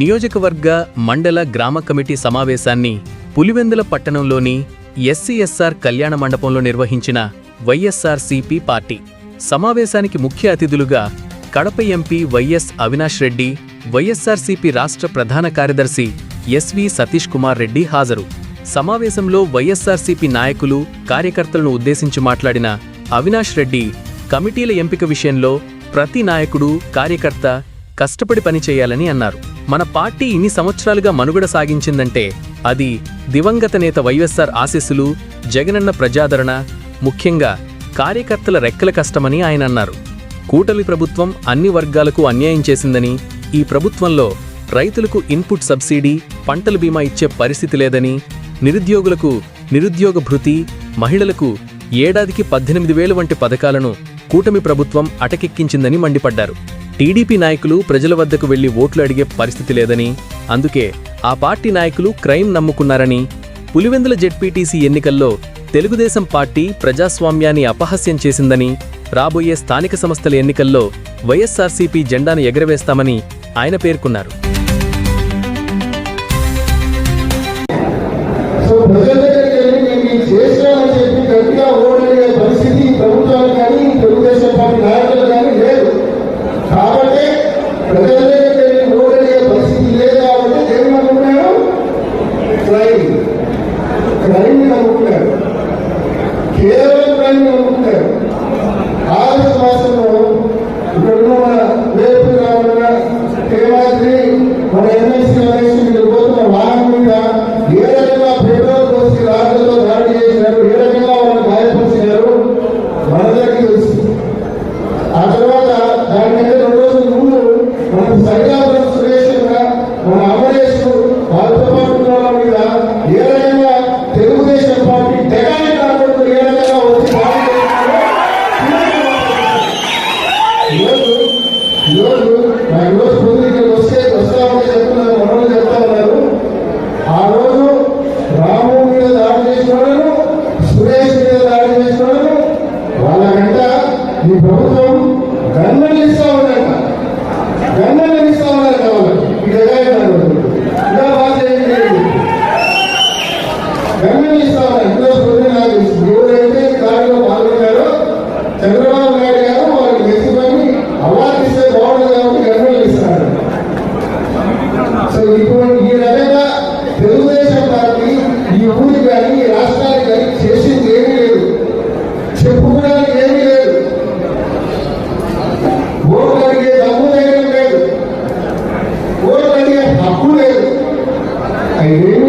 నియోజకవర్గ మండల గ్రామ కమిటీ సమావేశాన్ని పులివెందుల పట్టణంలోని ఎస్సీఎస్ఆర్ కళ్యాణ మండపంలో నిర్వహించిన వైఎస్ఆర్సీపీ పార్టీ. సమావేశానికి ముఖ్య అతిథులుగా Kadapa MP YS Avinash Reddy YSRCP రాష్ట్ర ప్రధాన కార్యదర్శి ఎస్వి సతీష్ కుమార్ రెడ్డి హాజరు. సమావేశంలో వైఎస్ఆర్సీపీ నాయకులు కార్యకర్తలను ఉద్దేశించి మాట్లాడిన అవినాష్ రెడ్డి కమిటీల ఎంపిక విషయంలో ప్రతి నాయకుడు కార్యకర్త కష్టపడి పనిచేయాలని అన్నారు. మన పార్టీ ఇన్ని సంవత్సరాలుగా మనుగడ సాగించిందంటే అది దివంగత నేత వైఎస్ఆర్ ఆశీస్సులు జగనన్న ప్రజాదరణ ముఖ్యంగా కార్యకర్తల రెక్కల కష్టమని ఆయన అన్నారు. కూటమి ప్రభుత్వం అన్ని వర్గాలకు అన్యాయం చేసిందని ఈ ప్రభుత్వంలో రైతులకు ఇన్పుట్ సబ్సిడీ పంటల బీమా ఇచ్చే పరిస్థితి లేదని నిరుద్యోగులకు నిరుద్యోగ భృతి మహిళలకు ఏడాదికి పద్దెనిమిది వేలు వంటి పథకాలను కూటమి ప్రభుత్వం అటకెక్కించిందని మండిపడ్డారు. టీడీపీ నాయకులు ప్రజల వద్దకు వెళ్ళి ఓట్లు అడిగే పరిస్థితి లేదని అందుకే ఆ పార్టీ నాయకులు క్రైమ్ నమ్ముకున్నారని పులివెందుల జెడ్పీటీసీ ఎన్నికల్లో తెలుగుదేశం పార్టీ ప్రజాస్వామ్యాన్ని అపహాస్యం చేసిందని రాబోయే స్థానిక సంస్థల ఎన్నికల్లో వైఎస్ఆర్సీపీ జెండాను ఎగరవేస్తామని ఆయన పేర్కొన్నారు. మన ఎమ్మెల్సీ ఎలక్షన్ పోతున్న వాహనం మీద ఏ రకంగా పెట్రోల్ పోసి రాళ్ళతో దాడి చేసినారు ఏ రకంగా వాళ్ళు గాయపరిచినారు మనందరికీ తెలుసు ఆ తర్వాత దానికంటే రెండు రోజుల ముందు మనకు సరిగా వాళ్ళకంట ఈ ప్రభుత్వం గన్నలు ఇస్తా ఉందంట. గన్నలు ఇస్తా ఉన్నారు కావాలి ఇది ఎలాగైనారు ఇలా బాధ ఏంటి గన్నలు ఇస్తా ఉన్నారు ఇంట్లో పొందిన ఎవరైతే దాంట్లో పాల్గొన్నారో చంద్రబాబు నాయుడు గారు వాళ్ళకి మెచ్చుకొని అవార్డు ఇస్తే బాగుంటుంది కాబట్టి గన్నలు ఇస్తారు సో ఇప్పుడు ఈ రకంగా తెలుగుదేశం పార్టీ ఈ ఊరికి కానీ ఈ రాష్ట్రానికి కానీ aire.